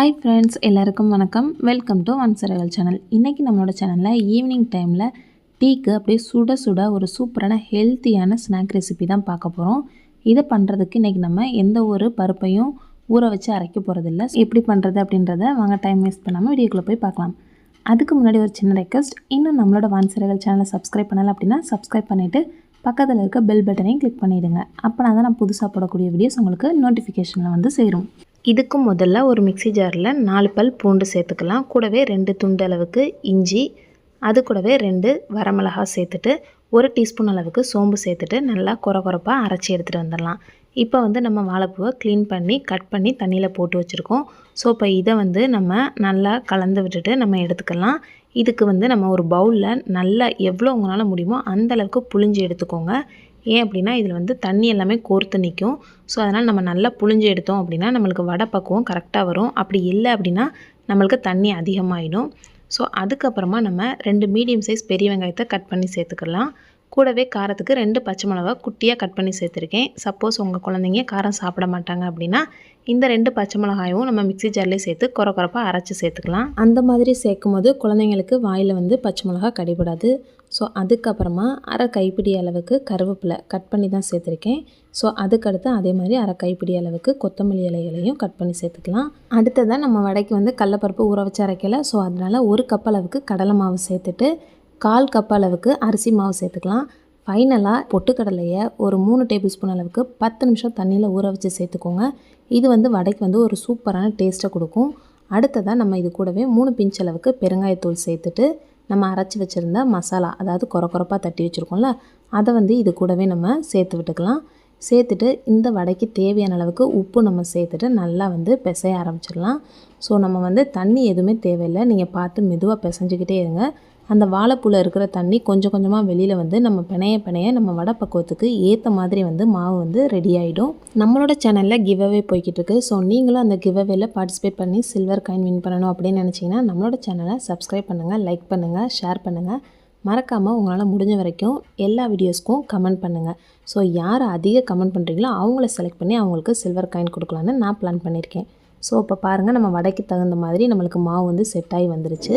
Hi friends எல்லாருக்கும் வணக்கம். Welcome to one சரவல் சேனல் இன்றைக்கி நம்மளோட சேனலில் ஈவினிங் டைமில் டீக்கு அப்படியே சுட சுட ஒரு சூப்பரான ஹெல்த்தியான ஸ்நாக் ரெசிபி தான் பார்க்க போகிறோம் இதை பண்ணுறதுக்கு இன்றைக்கி நம்ம எந்த ஒரு பருப்பையும் ஊற வச்சு அரைக்க போகிறதில்ல எப்படி பண்ணுறது அப்படின்றத வாங்க டைம் வேஸ்ட் பண்ணாமல் வீடியோக்குள்ளே போய் பார்க்கலாம். அதுக்கு முன்னாடி ஒரு சின்ன ரெக்வஸ்ட் இன்னும் நம்மளோட வான் சேனலை சப்ஸ்கிரைப் பண்ணலை அப்படின்னா சப்ஸ்கிரைப் பண்ணிவிட்டு பக்கத்தில் இருக்க பெல் பட்டனையும் கிளிக் பண்ணிவிடுங்க அப்போனா தான் நான் புதுசாக போடக்கூடிய வீடியோஸ் உங்களுக்கு நோட்டிஃபிகேஷனில் வந்து சேரும். இதுக்கு முதல்ல ஒரு மிக்ஸி ஜாரில் நாலு பல் பூண்டு சேர்த்துக்கலாம். கூடவே ரெண்டு துண்டு அளவுக்கு இஞ்சி அது கூடவே ரெண்டு வரமிளகா சேர்த்துட்டு ஒரு டீஸ்பூன் அளவுக்கு சோம்பு சேர்த்துட்டு நல்லா குறை குறைப்பாக அரைச்சி எடுத்துகிட்டு வந்துடலாம். இப்போ வந்து நம்ம வாழைப்பூவை க்ளீன் பண்ணி கட் பண்ணி தண்ணியில் போட்டு வச்சுருக்கோம். ஸோ இப்போ இதை வந்து நம்ம நல்லா கலந்து விட்டுட்டு நம்ம எடுத்துக்கலாம். இதுக்கு வந்து நம்ம ஒரு பவுலில் நல்லா எவ்வளோ உங்களால் முடியுமோ அந்த அளவுக்கு புழிஞ்சு எடுத்துக்கோங்க. ஏன் அப்படின்னா இதில் வந்து தண்ணி எல்லாமே கோர்த்து நிற்கும் ஸோ அதனால் நம்ம நல்லா புழிஞ்சு எடுத்தோம் அப்படின்னா நம்மளுக்கு வடை பக்குவம் கரெக்டாக வரும். அப்படி இல்லை அப்படின்னா நம்மளுக்கு தண்ணி அதிகமாகிடும் ஸோ அதுக்கப்புறமா நம்ம ரெண்டு மீடியம் சைஸ் பெரிய வெங்காயத்தை கட் பண்ணி சேர்த்துக்கலாம். கூடவே காரத்துக்கு ரெண்டு பச்சை மிளகா குட்டியாக கட் பண்ணி சேர்த்துருக்கேன். சப்போஸ் உங்கள் குழந்தைங்க காரம் சாப்பிட மாட்டாங்க அப்படின்னா இந்த ரெண்டு பச்சை மிளகாயும் நம்ம மிக்சி ஜார்லேயே சேர்த்து குறை குறப்பாக அரைச்சி சேர்த்துக்கலாம். அந்த மாதிரி சேர்க்கும் போது குழந்தைங்களுக்கு வாயில் வந்து பச்சை மிளகா கடிபடாது. ஸோ அதுக்கப்புறமா அரை கைப்பிடி அளவுக்கு கருவேப்பிலை கட் பண்ணி தான் சேர்த்துருக்கேன். ஸோ அதுக்கடுத்து அதே மாதிரி அரை கைப்பிடி அளவுக்கு கொத்தமல்லி இலைகளையும் கட் பண்ணி சேர்த்துக்கலாம். அடுத்ததான் நம்ம வடைக்கு வந்து கடலப்பருப்பு ஊற வச்சு அரைக்கல. ஸோ அதனால் ஒரு கப் அளவுக்கு கடலை மாவு சேர்த்துட்டு கால் கப் அளவுக்கு அரிசி மாவு சேர்த்துக்கலாம். ஃபைனலாக பொட்டுக்கடலையை ஒரு மூணு டேபிள் ஸ்பூன் அளவுக்கு பத்து நிமிஷம் தண்ணியில் ஊற வச்சு சேர்த்துக்கோங்க. இது வந்து வடைக்கு வந்து ஒரு சூப்பரான டேஸ்ட்டை கொடுக்கும். அடுத்ததாக நம்ம இது கூடவே மூணு பிஞ்ச் அளவுக்கு பெருங்காயத்தூள் சேர்த்துட்டு நம்ம அரைச்சி வச்சுருந்த மசாலா அதாவது குறை குறைப்பாக தட்டி வச்சுருக்கோம்ல அதை வந்து இது கூடவே நம்ம சேர்த்து விட்டுக்கலாம். சேர்த்துட்டு இந்த வடைக்கு தேவையான அளவுக்கு உப்பு நம்ம சேர்த்துட்டு நல்லா வந்து பிசைய ஆரம்பிச்சிடலாம். ஸோ நம்ம வந்து தண்ணி எதுவுமே தேவையில்லை. நீங்கள் பார்த்து மெதுவாக பிசைஞ்சிக்கிட்டே இருங்க. அந்த வாழைப்பூவில் இருக்கிற தண்ணி கொஞ்சம் கொஞ்சமாக வெளியில் வந்து நம்ம பிணைய பிணைய நம்ம வடை பக்குவத்துக்கு ஏற்ற மாதிரி வந்து மாவு வந்து ரெடி ஆகிடும் நம்மளோட சேனலில் கிவ் அவே போய்கிட்டு இருக்கு ஸோ நீங்களும் அந்த கிவ் அவேல பார்ட்டிசிபேட் பண்ணி சில்வர் காயின் வின் பண்ணணும் அப்படின்னு நினச்சிங்கன்னா நம்மளோட சேனலை சப்ஸ்கிரைப் பண்ணுங்கள் லைக் பண்ணுங்கள் ஷேர் பண்ணுங்கள் மறக்காமல் உங்களால் முடிஞ்ச வரைக்கும் எல்லா வீடியோஸ்க்கும் கமெண்ட் பண்ணுங்கள் ஸோ யார் அதிக கமெண்ட் பண்ணுறீங்களோ அவங்கள செலக்ட் பண்ணி அவங்களுக்கு சில்வர் காயின் கொடுக்கலான்னு நான் பிளான் பண்ணியிருக்கேன். ஸோ இப்போ பாருங்கள் நம்ம வடைக்கு தகுந்த மாதிரி நம்மளுக்கு மாவு வந்து செட் ஆகி வந்துருச்சு.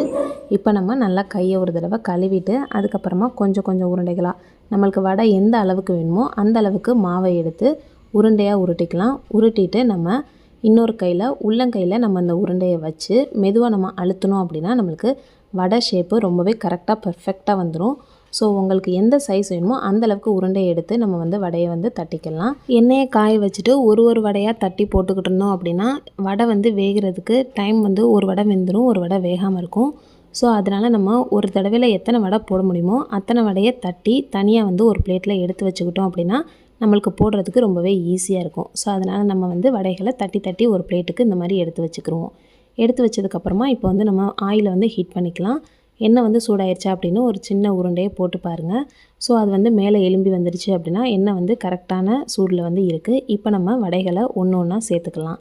இப்போ நம்ம நல்லா கையை ஒரு தடவை கழுவிட்டு அதுக்கப்புறமா கொஞ்சம் கொஞ்சம் உருண்டைகளாக நம்மளுக்கு வடை எந்த அளவுக்கு வேணுமோ அந்த அளவுக்கு மாவை எடுத்து உருண்டையாக உருட்டிக்கலாம். உருட்டிட்டு நம்ம இன்னொரு கையில் உள்ளங்கையில் நம்ம அந்த உருண்டையை வச்சு மெதுவாக நம்ம அழுத்தணும் அப்படின்னா நம்மளுக்கு வடை ஷேப்பு ரொம்பவே கரெக்டாக பர்ஃபெக்டாக வந்துடும் ஸோ உங்களுக்கு எந்த சைஸ் வேணுமோ அந்தளவுக்கு உருண்டையை எடுத்து நம்ம வந்து வடையை வந்து தட்டிக்கலாம். எண்ணெயை காய வச்சுட்டு ஒரு ஒரு வடையாக தட்டி போட்டுக்கிட்டு இருந்தோம் அப்படின்னா வடை வந்து வேகிறதுக்கு டைம் வந்து ஒரு வடை வெந்துடும் ஒரு வடை வேகாமல் இருக்கும். ஸோ அதனால் நம்ம ஒரு தடவையில் எத்தனை வடை போட முடியுமோ அத்தனை வடையை தட்டி தனியாக வந்து ஒரு பிளேட்டில் எடுத்து வச்சுக்கிட்டோம் அப்படின்னா நம்மளுக்கு போடுறதுக்கு ரொம்பவே ஈஸியாக இருக்கும். ஸோ அதனால் நம்ம வந்து வடைகளை தட்டி தட்டி ஒரு பிளேட்டுக்கு இந்த மாதிரி எடுத்து வச்சுக்கிருவோம். எடுத்து வச்சதுக்கப்புறமா இப்போ வந்து நம்ம ஆயிலை வந்து ஹீட் பண்ணிக்கலாம். எண்ணெய் வந்து சூடாயிருச்சா அப்படின்னு ஒரு சின்ன உருண்டையை போட்டு பாருங்கள் ஸோ அது வந்து மேலே எலும்பி வந்துடுச்சு அப்படின்னா எண்ணெய் வந்து கரெக்டான சூடில் வந்து இருக்குது இப்போ நம்ம வடைகளை ஒன்று ஒன்றா சேர்த்துக்கலாம்.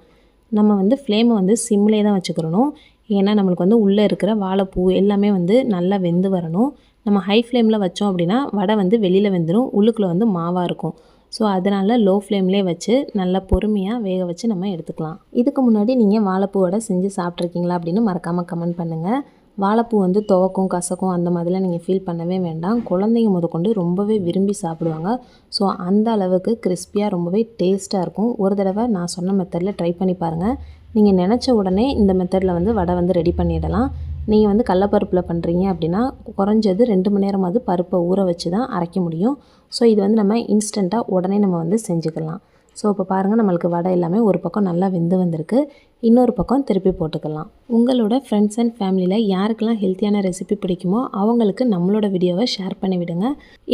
நம்ம வந்து ஃப்ளேமை வந்து சிம்லே தான் வச்சுக்கிறணும். ஏன்னா நம்மளுக்கு வந்து உள்ளே இருக்கிற வாழைப்பூ எல்லாமே வந்து நல்லா வெந்து வரணும். நம்ம ஹை ஃப்ளேமில் வச்சோம் அப்படின்னா வடை வந்து வெளியில் வெந்துடும் உள்ளுக்குள்ளே வந்து மாவாக இருக்கும். ஸோ அதனால் லோ ஃப்ளேம்லேயே வச்சு நல்லா பொறுமையாக வேக வச்சு நம்ம எடுத்துக்கலாம். இதுக்கு முன்னாடி நீங்கள் வாழைப்பூ வடை செஞ்சு சாப்பிட்ருக்கீங்களா அப்படின்னு மறக்காமல் கமெண்ட் பண்ணுங்கள் வாழைப்பூ வந்து துவக்கும் கசக்கும் அந்த மாதிரிலாம் நீங்கள் ஃபீல் பண்ணவே வேண்டாம். குழந்தைங்க முதற்கொண்டு ரொம்பவே விரும்பி சாப்பிடுவாங்க. ஸோ அந்த அளவுக்கு கிறிஸ்பியாக ரொம்பவே டேஸ்ட்டாக இருக்கும். ஒரு தடவை நான் சொன்ன மெத்தடில் ட்ரை பண்ணி பாருங்கள் நீங்கள் நினச்ச உடனே இந்த மெத்தடில் வந்து வடை வந்து ரெடி பண்ணிடலாம். நீங்கள் வந்து கடலப்பருப்பில் பண்ணுறீங்க அப்படின்னா குறைஞ்சது ரெண்டு மணி நேரமாவது பருப்பை ஊற வச்சு தான் அரைக்க முடியும். ஸோ இது வந்து நம்ம இன்ஸ்டண்ட்டாக உடனே நம்ம வந்து செஞ்சுக்கலாம். ஸோ இப்போ பாருங்கள் நம்மளுக்கு வடை எல்லாமே ஒரு பக்கம் நல்லா வெந்து வந்திருக்கு. இன்னொரு பக்கம் திருப்பி போட்டுக்கலாம். உங்களோட ஃப்ரெண்ட்ஸ் அண்ட் ஃபேமிலியில் யாருக்கெல்லாம் ஹெல்த்தியான ரெசிபி பிடிக்குமோ அவங்களுக்கு நம்மளோட வீடியோவை ஷேர் பண்ணி விடுங்க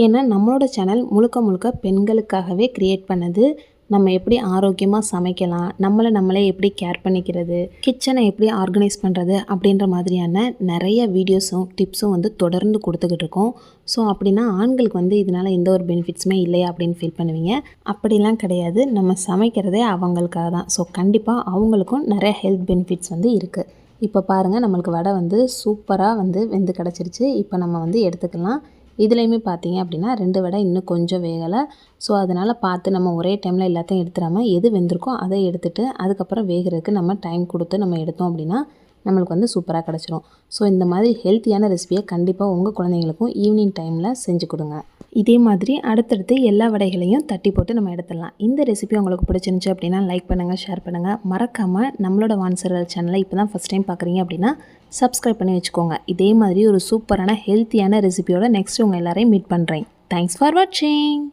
ஏன்னா நம்மளோட சேனல் முழுக்க முழுக்க பெண்களுக்காகவே க்ரியேட் பண்ணது நம்ம எப்படி ஆரோக்கியமாக சமைக்கலாம் நம்மளை நம்மளே எப்படி கேர் பண்ணிக்கிறது கிச்சனை எப்படி ஆர்கனைஸ் பண்ணுறது அப்படின்ற மாதிரியான நிறைய வீடியோஸும் டிப்ஸும் வந்து தொடர்ந்து கொடுத்துக்கிட்டு இருக்கோம். ஸோ அப்படின்னா ஆண்களுக்கு வந்து இதனால் எந்த ஒரு பெனிஃபிட்ஸுமே இல்லையா அப்படின்னு ஃபீல் பண்ணுவீங்க. அப்படிலாம் கிடையாது. நம்ம சமைக்கிறதே அவங்களுக்காக தான். ஸோ கண்டிப்பாக அவங்களுக்கும் நிறைய ஹெல்த் பெனிஃபிட்ஸ் வந்து இருக்குது இப்போ பாருங்கள் நம்மளுக்கு வடை வந்து சூப்பராக வந்து வெந்து கிடச்சிருச்சு. இப்போ நம்ம வந்து எடுத்துக்கலாம். இதுலேயுமே பார்த்தீங்க அப்படின்னா ரெண்டு வடை இன்னும் கொஞ்சம் வேகலை. ஸோ அதனால் பார்த்து நம்ம ஒரே டைமில் எல்லாத்தையும் எடுத்துடாமல் எது வெந்திருக்கோ அதை எடுத்துகிட்டு அதுக்கப்புறம் வேகிறதுக்கு நம்ம டைம் கொடுத்து நம்ம எடுத்தோம் அப்படின்னா நம்மளுக்கு வந்து சூப்பராக கிடச்சிரும். ஸோ இந்த மாதிரி ஹெல்த்தியான ரெசிபியை கண்டிப்பாக உங்கள் குழந்தைங்களுக்கும் ஈவினிங் டைமில் செஞ்சு கொடுங்க. இதே மாதிரி அடுத்தடுத்து எல்லா வடைகளையும் தட்டி போட்டு நம்ம எடுத்துடலாம். இந்த ரெசிபி உங்களுக்கு பிடிச்சிருந்துச்சு அப்படின்னா லைக் பண்ணுங்கள் ஷேர் பண்ணுங்கள் மறக்காமல் நம்மளோட வான்சர்கள் சேனலை இப்போ தான் ஃபஸ்ட் டைம் பார்க்குறீங்க அப்படின்னா சப்ஸ்கிரைப் பண்ணி வச்சுக்கோங்க. இதே மாதிரி ஒரு சூப்பரான ஹெல்த்தியான ரெசிபியோட நெக்ஸ்ட் உங்கள் எல்லாரையும் மீட் பண்ணுறேன் தேங்க்ஸ் ஃபார் வாட்சிங்